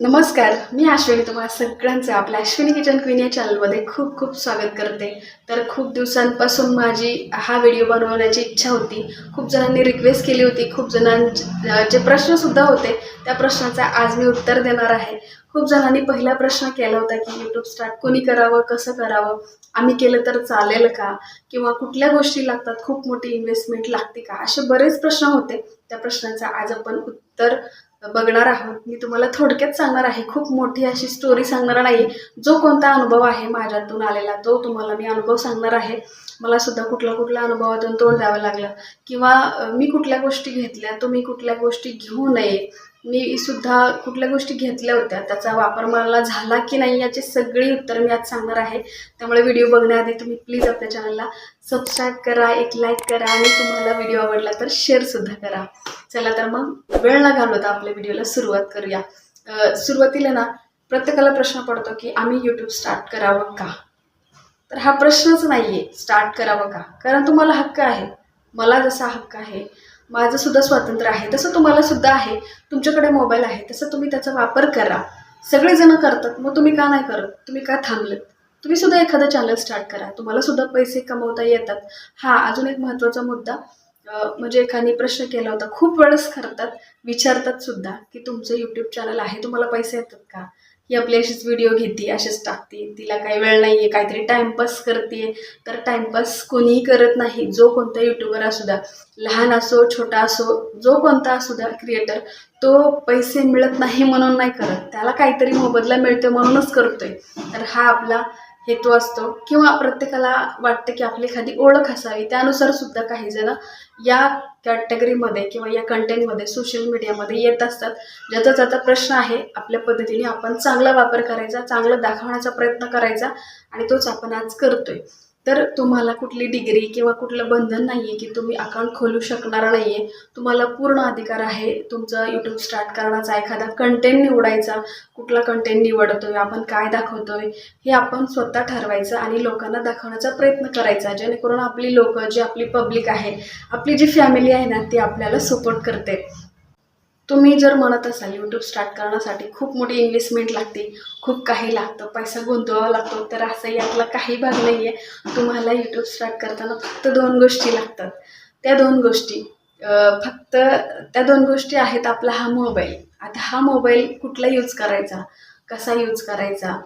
नमस्कार मी अश्विनी तुम्हाला सगळ्यांचं आपल्या अश्विनी किचन क्वीन या चॅनलमध्ये खूप खूप स्वागत करते. तर खूप दिवसांपासून माझी हा व्हिडिओ बनवण्याची इच्छा होती. खूप जणांनी रिक्वेस्ट केली होती खूप जणांचे जे प्रश्नसुद्धा होते. त्या प्रश्नाचं आज मी उत्तर देणार आहे. खूप जणांनी पहिला प्रश्न केला होता की यूट्यूब स्टार्ट कोणी करावं कसं करावं आम्ही केलं तर चालेल का? किंवा कुठल्या गोष्टी लागतात खूप मोठी इन्व्हेस्टमेंट लागते का? असे बरेच प्रश्न होते. त्या प्रश्नाचं आज आपण उत्तर बघणार आहोत. मी तुम्हाला थोडक्यात सांगणार आहे. खूप मोठी अशी स्टोरी सांगणार नाही जो कोणता अनुभव आहे माझ्यातून आलेला तो तुम्हाला मी अनुभव सांगणार आहे. मला सुद्धा कुठल्या कुठल्या अनुभवातून तोंड द्यावं लागलं. किंवा मी कुठल्या गोष्टी घेतल्या तुम्ही कुठल्या गोष्टी घेऊ नये. मी सुद्धा कुठल्या गोष्टी घेतल्या होत्या त्याचा वापर मला झाला की नाही याची सगळी उत्तर मी आज सांगणार आहे. त्यामुळे व्हिडिओ बघण्याआधी तुम्ही प्लीज आपल्या चॅनलला सबस्क्राईब करा एक लाईक करा आणि तुम्हाला व्हिडिओ आवडला तर शेअरसुद्धा करा. चला तर मग वेळ न घालवता आपल्या व्हिडिओला सुरुवात करूया. सुरुवातीला ना प्रत्येकाला प्रश्न पडतो की आम्ही यूट्यूब स्टार्ट करावं का? तर हा प्रश्नच नाही आहे स्टार्ट करावं का? कारण तुम्हाला हक्क आहे. मला जसा हक्क आहे माझं सुद्धा स्वातंत्र्य आहे तसं तुम्हाला सुद्धा आहे तुमच्याकडे मोबाईल आहे तसं तुम्ही त्याचा वापर करा. सगळेजण करतात मग तुम्ही का नाही करत? तुम्ही का थांबलेत? तुम्ही सुद्धा एखादं चॅनल स्टार्ट करा. तुम्हाला सुद्धा पैसे कमवता येतात. हा अजून एक महत्त्वाचा मुद्दा म्हणजे एकाने प्रश्न केला होता खूप वेळेस करतात विचारतात सुद्धा की तुमचं यूट्यूब चॅनल आहे तुम्हाला पैसे येतात का? ही आपली अशीच व्हिडिओ घेते असेच टाकते. तिला काही वेळ नाही आहे काहीतरी टाईमपास करते तर टाईमपास कोणीही करत नाही जो कोणता यूट्यूबर असू द्या लहान असो छोटा असो जो कोणता असू द्या क्रिएटर तो पैसे मिळत नाही म्हणून नाही करत. त्याला काहीतरी मोबदला मिळतो म्हणूनच करतोय. तर हा आपला हेतू असतो किंवा प्रत्येकाला वाटतं की आपली एखादी ओळख असावी. त्यानुसार सुद्धा काही जण या कॅटेगरीमध्ये किंवा या कंटेंटमध्ये सोशल मीडियामध्ये येत असतात. ज्याचा ज्याचा प्रश्न आहे आपल्या पद्धतीने आपण चांगला वापर करायचा चांगलं दाखवण्याचा प्रयत्न करायचा आणि तोच आपण आज करतोय. तर तुम्हाला कुठली डिग्री किंवा कुठलं बंधन नाही आहे की तुम्ही अकाउंट खोलू शकणार नाही आहे तुम्हाला पूर्ण अधिकार आहे तुमचं यूट्यूब स्टार्ट करण्याचा एखादा कंटेंट निवडायचा कुठला कंटेंट निवडतोय आपण काय दाखवतोय हे आपण स्वतः ठरवायचं आणि लोकांना दाखवण्याचा प्रयत्न करायचा जेणेकरून आपली लोकं जी आपली पब्लिक आहे आपली जी फॅमिली आहे ना ती आपल्याला सपोर्ट करते. तुम्ही जर म्हणत असाल यूट्यूब स्टार्ट करण्यासाठी खूप मोठी इन्व्हेस्टमेंट लागते खूप काही लागतं पैसा गुंतवावा लागतो तर असं यातला काही भाग नाही आहे तुम्हाला यूट्यूब स्टार्ट करताना फक्त दोन गोष्टी लागतात. त्या दोन गोष्टी फक्त त्या दोन गोष्टी आहेत आपला हा मोबाईल आता हा मोबाईल कुठला यूज करायचा? कसा यूज करायचा?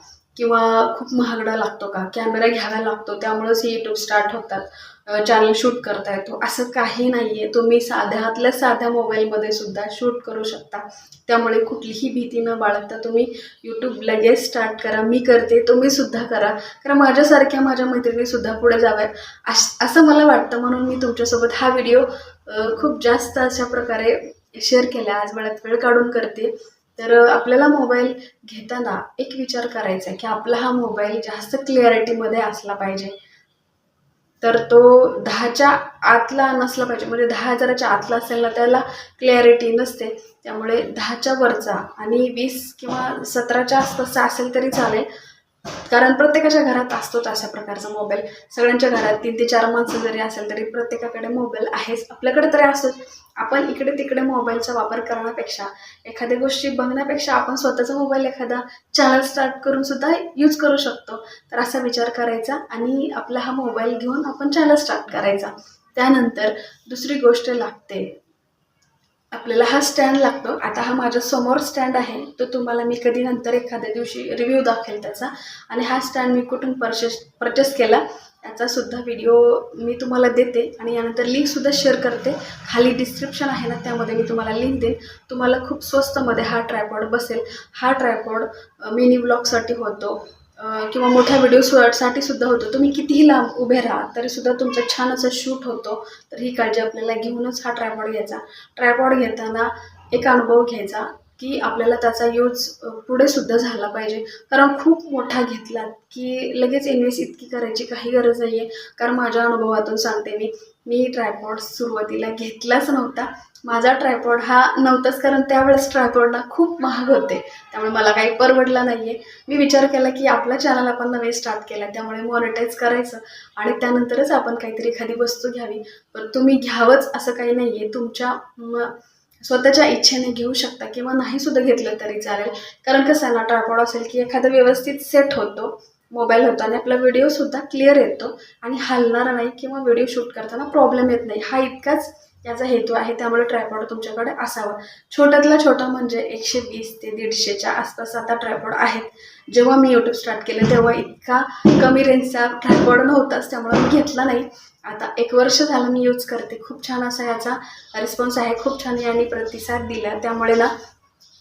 किंवा खूप महागडा लागतो का? कॅमेरा घ्यावा लागतो त्यामुळेच हे यूट्यूब स्टार्ट होतात. चॅनल शूट करता येतो. असं काही नाही आहे तुम्ही साध्यातल्या साध्या मोबाईलमध्ये सुद्धा शूट करू शकता. त्यामुळे कुठलीही भीती न बाळगता तुम्ही यूट्यूब लगेच स्टार्ट करा. मी करते तुम्ही सुद्धा करा. कारण माझ्यासारख्या माझ्या मैत्रिणीसुद्धा पुढे जाव्यात. अश असं मला वाटतं. म्हणून मी तुमच्यासोबत हा व्हिडिओ खूप जास्त अशा प्रकारे शेअर केला. आज वेळात वेळ काढून करते. तर आपल्याला मोबाईल घेताना एक विचार करायचा आहे की आपला हा मोबाईल जास्त क्लिअरिटीमध्ये असला पाहिजे. तर तो दहाच्या आतला नसला पाहिजे. म्हणजे दहा हजाराच्या आतला असेल ना त्याला क्लॅरिटी नसते. त्यामुळे दहाच्या वरचा आणि वीस किंवा सतराच्या आसपासचा असेल तरी चालेल. कारण प्रत्येकाच्या घरात असतोच अशा प्रकारचा मोबाईल सगळ्यांच्या घरात तीन ते चार माणसं जरी असेल तरी प्रत्येकाकडे मोबाईल आहेच. आपल्याकडे तरी असतोच. आपण इकडे तिकडे मोबाईलचा वापर करण्यापेक्षा एखाद्या गोष्टी बघण्यापेक्षा आपण स्वतःचा मोबाईल एखादा चॅनल स्टार्ट करून सुद्धा यूज करू शकतो. तर असा विचार करायचा आणि आपला हा मोबाईल घेऊन आपण चॅनल स्टार्ट करायचा. त्यानंतर दुसरी गोष्ट लागते. आपल्याला हा स्टँड लागतो. आता हा माझ्यासमोर स्टँड आहे. तो तुम्हाला मी कधी नंतर एखाद्या दिवशी रिव्ह्यू दाखवेल त्याचा. आणि हा स्टँड मी कुठून परचेस परचेस केला याचा सुद्धा व्हिडिओ मी तुम्हाला देते. आणि यानंतर लिंकसुद्धा शेअर करते. खाली डिस्क्रिप्शन आहे ना त्यामध्ये मी तुम्हाला लिंक देईन. तुम्हाला खूप स्वस्तमध्ये हा ट्रायपॉड बसेल. हा ट्रायपॉड मिनी ब्लॉगसाठी होतो. किंवा मोठ्या व्हिडिओसाठी सुद्धा होतो. तुम्ही कितीही लांब उभे राहा तरीसुद्धा तुमचं छान असं शूट होतो. तर ही काळजी आपल्याला घेऊनच हा ट्रायपॉड घ्यायचा. ट्रायपॉड घेताना एक अनुभव घ्यायचा की आपल्याला त्याचा यूज पुढे सुद्धा झाला पाहिजे. कारण खूप मोठा घेतला की लगेच इन्व्हेस्ट इतकी करायची काही गरज नाही आहे कारण माझ्या अनुभवातून सांगते मी. मी ट्रायपॉड सुरुवातीला घेतलाच नव्हता. माझा ट्रायपॉड हा नव्हताच कारण त्यावेळेस ट्रायपॉडला खूप महाग होते. त्यामुळे मला काही परवडला नाही आहे मी विचार केला की आपला चॅनल आपण नवे स्टार्ट केला त्यामुळे मॉनिटाईज करायचं आणि त्यानंतरच आपण काहीतरी एखादी वस्तू घ्यावी. पण तुम्ही घ्यावंच असं काही नाही आहे तुमच्या स्वतःच्या इच्छेने घेऊ शकता किंवा नाही सुद्धा घेतलं तरी चालेल. कारण कसं ना ट्रायपॉड असेल की एखादा व्यवस्थित सेट होतो. मोबाईल होतो आणि आपला व्हिडिओसुद्धा क्लिअर येतो. आणि हलणारा नाही किंवा व्हिडिओ शूट करताना प्रॉब्लेम येत नाही. हा इतकाच याचा हेतू आहे. त्यामुळे ट्रायपॉड तुमच्याकडे असावा. छोट्यातला छोटा म्हणजे एकशे वीस ते दीडशेच्या आसपास आता ट्रायपॉड आहेत. जेव्हा मी यूट्यूब स्टार्ट केलं तेव्हा इतका कमी रेंजचा ट्रायपॉड नव्हताच. त्यामुळे मी घेतला नाही. आता एक वर्ष झालं मी यूज करते. खूप छान असा याचा रिस्पॉन्स आहे. खूप छान यांनी प्रतिसाद दिला. त्यामुळे ना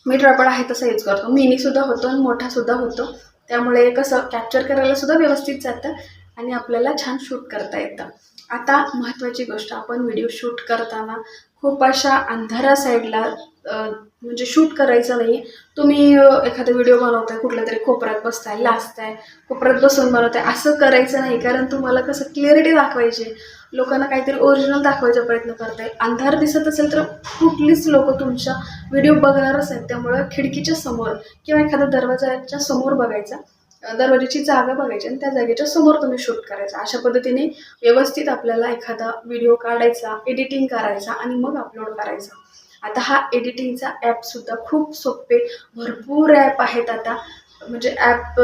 मी ट्रायपॉड आहे तसा यूज करतो. मिनीसुद्धा होतो आणि मोठासुद्धा होतो. त्यामुळे कसं कॅप्चर करायला सुद्धा व्यवस्थित जातं आणि आपल्याला छान शूट करता येतं. आता महत्त्वाची गोष्ट आपण व्हिडिओ शूट करताना खूप अशा अंधारा साईडला म्हणजे शूट करायचं नाही. तुम्ही एखादा व्हिडिओ बनवताय कुठल्या तरी कोपऱ्यात बसताय लाचताय कोपऱ्यात बसून बनवताय असं करायचं नाही. कारण तुम्हाला कसं क्लिअरिटी दाखवायची लोकांना काहीतरी ओरिजिनल दाखवायचा प्रयत्न करताय. अंधार दिसत असेल तर कुठलीच लोक तुमच्या व्हिडिओ बघणारच आहेत त्यामुळं खिडकीच्या समोर किंवा एखाद्या दरवाजाच्या समोर बघायचा दरवाजाची जागा बघायची आणि त्या जागेच्या समोर तुम्ही शूट करायचा. अशा पद्धतीने व्यवस्थित आपल्याला एखादा व्हिडिओ काढायचा एडिटिंग करायचा आणि मग अपलोड करायचा. आता हा एडिटिंगचा ॲपसुद्धा खूप सोपे भरपूर ॲप आहेत आता. म्हणजे ॲप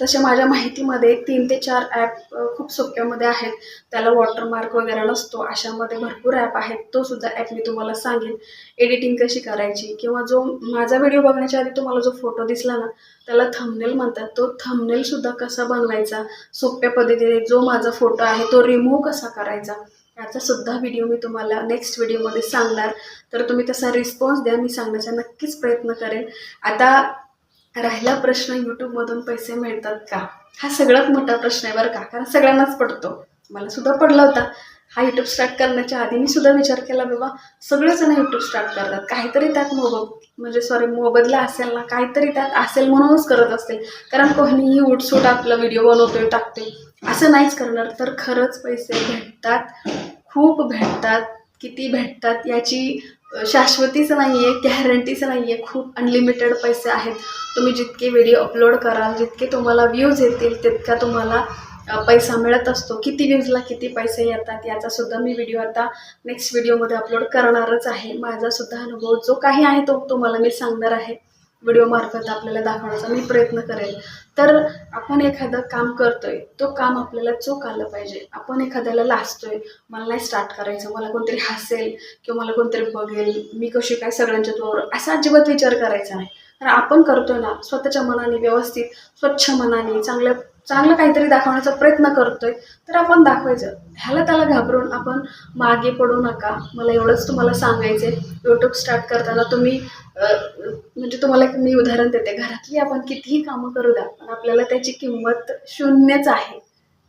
तसे माझ्या माहितीमध्ये तीन ते चार ॲप खूप सोप्यामध्ये आहेत. त्याला वॉटरमार्क वगैरे नसतो. अशामध्ये भरपूर ॲप आहेत. तो सुद्धा ॲप मी तुम्हाला सांगेन. एडिटिंग कशी करायची किंवा जो माझा व्हिडिओ बघण्याच्या आधी तुम्हाला जो फोटो दिसला ना त्याला थंबनेल म्हणतात. तो थंबनेलसुद्धा कसा बनवायचा? सोप्या पद्धतीने जो माझा फोटो आहे तो रिमूव्ह कसा करायचा? याचासुद्धा व्हिडिओ मी तुम्हाला नेक्स्ट व्हिडिओमध्ये सांगणार. तर तुम्ही तसा रिस्पॉन्स द्या. मी सांगण्याचा नक्कीच प्रयत्न करेन. आता राहिला प्रश्न यूट्यूबमधून पैसे मिळतात का? हा सगळ्यात मोठा प्रश्न आहे बरं का कारण सगळ्यांनाच पडतो. मला सुद्धा पडला होता. हा यूट्यूब स्टार्ट करण्याच्या आधी मी सुद्धा विचार केला बाबा सगळेजण यूट्यूब स्टार्ट करतात. काहीतरी त्यात मोब म्हणजे सॉरी मोबदला असेल ना काहीतरी त्यात असेल म्हणूनच करत असतील. कारण कोणीही उठसूट आपला व्हिडिओ बनवतोय टाकतोय असं नाहीच करणार. तर खरंच पैसे भेटतात खूप भेटतात. किती भेटतात याची शाश्वतीच नाही आहे गॅरंटीच नाही आहे खूप अनलिमिटेड पैसे आहेत. तुम्ही जितके व्हिडिओ अपलोड कराल जितके तुम्हाला व्ह्यूज येतील तितका तुम्हाला पैसा मिळत असतो. किती व्ह्यूजला किती पैसे येतात याचासुद्धा मी व्हिडिओ आता नेक्स्ट व्हिडिओमध्ये अपलोड करणारच आहे. माझासुद्धा अनुभव जो काही आहे तो तुम्हाला मी सांगणार आहे. व्हिडिओमार्फत आपल्याला दाखवण्याचा मी प्रयत्न करेल. तर आपण एखादं काम करतोय तो काम आपल्याला चोख आलं पाहिजे. आपण एखाद्याला लाजतोय मला नाही स्टार्ट करायचं मला कोणतरी हसेल किंवा मला कोणतरी बघेल मी कशी काय सगळ्यांच्या तोवर असा अजिबात विचार करायचा नाही. तर आपण करतोय ना स्वतःच्या मनाने व्यवस्थित स्वच्छ मनाने चांगल्या चांगलं काहीतरी दाखवण्याचा प्रयत्न करतोय तर आपण दाखवायचं. ह्याला त्याला घाबरून आपण मागे पडू नका. मला एवढंच तुम्हाला सांगायचं आहे यूट्यूब स्टार्ट करताना तुम्ही म्हणजे तुम्हाला एक मी उदाहरण देते. घरातली आपण कितीही कामं करू द्या पण आपल्याला त्याची किंमत शून्यच आहे.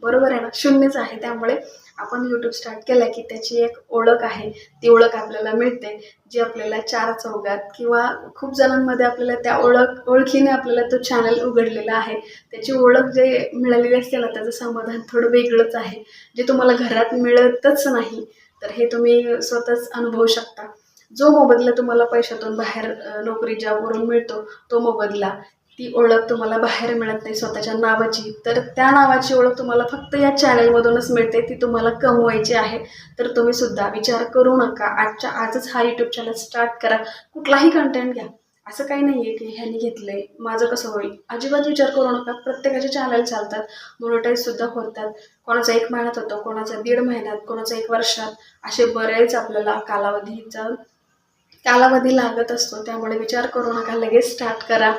बरोबर आहे ना? शून्यच आहे. त्यामुळे आपण यूट्यूब स्टार्ट केला की त्याची एक ओळख आहे. ती ओळख आपल्याला मिळते. जी आपल्याला चार चौघात किंवा खूप जणांमध्ये आपल्याला त्या ओळख ओळखीने आपल्याला तो चॅनल उघडलेला आहे. त्याची ओळख जे मिळालेली असते ना त्याचं समाधान थोडं वेगळंच आहे. जे तुम्हाला घरात मिळतच नाही तर हे तुम्ही स्वतःच अनुभवू शकता. जो मोबदला तुम्हाला पैशातून बाहेर नोकरी जॉबवरून मिळतो तो मोबदला ती ओळख तुम्हाला बाहेर मिळत नाही स्वतःच्या नावाची. तर त्या नावाची ओळख तुम्हाला फक्त या चॅनलमधूनच मिळते ती तुम्हाला कमवायची आहे. तर तुम्ही सुद्धा विचार करू नका. आजच्या आजच हा यूट्यूब चॅनल स्टार्ट करा. कुठलाही कंटेंट घ्या. असं काही नाही आहे की ह्याने घेतलंय माझं कसं होईल? अजिबात विचार करू नका. प्रत्येकाचे चॅनल चालतात मोनोटाईजसुद्धा होतात. कोणाचा एक महिन्यात होतो कोणाचा दीड महिन्यात कोणाचा एक वर्षात. असे बरेच आपल्याला कालावधीचा कालावधी लागत असतो. त्यामुळे विचार करू नका. लगेच स्टार्ट करा.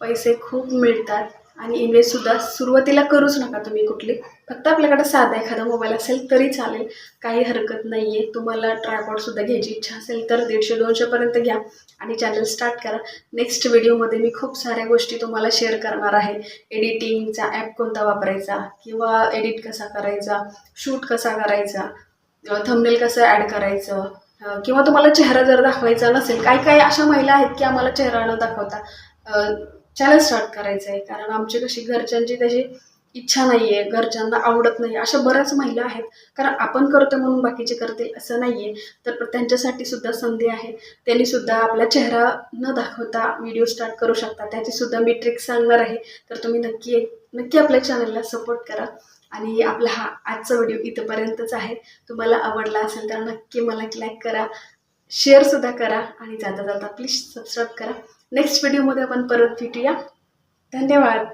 पैसे खूप मिळतात आणि इन्व्हेस्टसुद्धा सुरुवातीला करूच नका तुम्ही कुठली. फक्त आपल्याकडे साधा एखादा मोबाईल असेल तरी चालेल. काही हरकत नाही आहे तुम्हाला ट्रायपॉडसुद्धा घ्यायची इच्छा असेल तर दीडशे दोनशेपर्यंत घ्या आणि चॅनल स्टार्ट करा. नेक्स्ट व्हिडिओमध्ये मी खूप साऱ्या गोष्टी तुम्हाला शेअर करणार आहे. एडिटिंगचा ॲप कोणता वापरायचा किंवा एडिट कसा करायचा शूट कसा करायचा थंबनेल कसं ॲड करायचं किंवा तुम्हाला चेहरा जर दाखवायचा नसेल काही काही अशा महिला आहेत की आम्हाला चेहरा न दाखवता चॅनल स्टार्ट करायचं आहे कारण आमची कशी घरच्यांची त्याची इच्छा नाही आहे घरच्यांना आवडत नाही अशा बऱ्याच महिला आहेत. कारण आपण करतो म्हणून बाकीचे करतील असं नाही आहे तर त्यांच्यासाठी सुद्धा संधी आहे. त्यांनी सुद्धा आपला चेहरा न दाखवता व्हिडिओ स्टार्ट करू शकता. त्याची सुद्धा मी ट्रिक सांगणार आहे. तर तुम्ही नक्की नक्की आपल्या चॅनलला सपोर्ट करा. आणि आपला हा आजचा व्हिडिओ इथंपर्यंतच आहे. तुम्हाला आवडला असेल तर नक्की मला लाईक करा. शेअरसुद्धा करा. आणि जाता जाता प्लीज सबस्क्राईब करा. नेक्स्ट व्हिडिओमध्ये आपण परत भेटूया. धन्यवाद.